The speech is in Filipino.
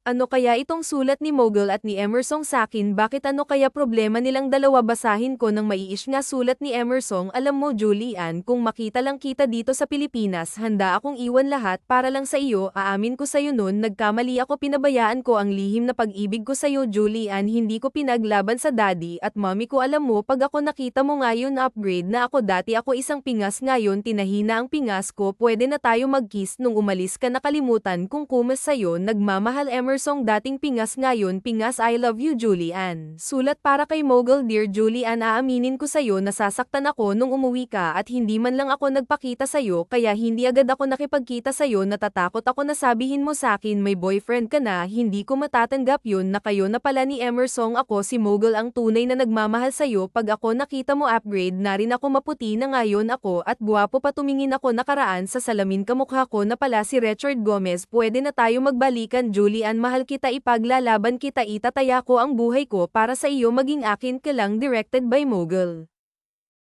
Ano kaya itong sulat ni Mogul at ni Emerson sa akin? Bakit ano kaya problema nilang dalawa? Basahin ko ng maiish nga sulat ni Emerson alam mo Julian kung makita lang kita dito sa Pilipinas handa akong iwan lahat para lang sa iyo. Aamin ko sa iyo noon nagkamali ako pinabayaan ko ang lihim na pag-ibig ko sa iyo Julian hindi ko pinaglaban sa daddy at mommy ko. Alam mo pag ako nakita mo ngayon upgrade na ako. Dati ako isang pingas ngayon tinahina ang pingas ko. Pwede na tayo mag-kiss. Nung umalis ka nakalimutan kung kumas sa'yo. Nagmamahal Emersong dating pingas ngayon pingas I love you Julian. Sulat para kay Mogul Dear Julian aaminin ko sa'yo nasasaktan ako nung umuwi ka at hindi man lang ako nagpakita sa'yo kaya hindi agad ako nakipagkita sa'yo natatakot ako na sabihin mo sa akin may boyfriend ka na hindi ko matatanggap yun na kayo na pala ni Emerson ako si Mogul ang tunay na nagmamahal sa'yo pag ako nakita mo upgrade na rin ako maputi na ngayon ako at guwapo pa tumingin ako nakaraan sa salamin kamukha ko na pala si Richard Gomez pwede na tayo magbalikan Julian mahal kita ipaglalaban kita itataya ko ang buhay ko para sa iyo maging akin ka lang directed by Mogul.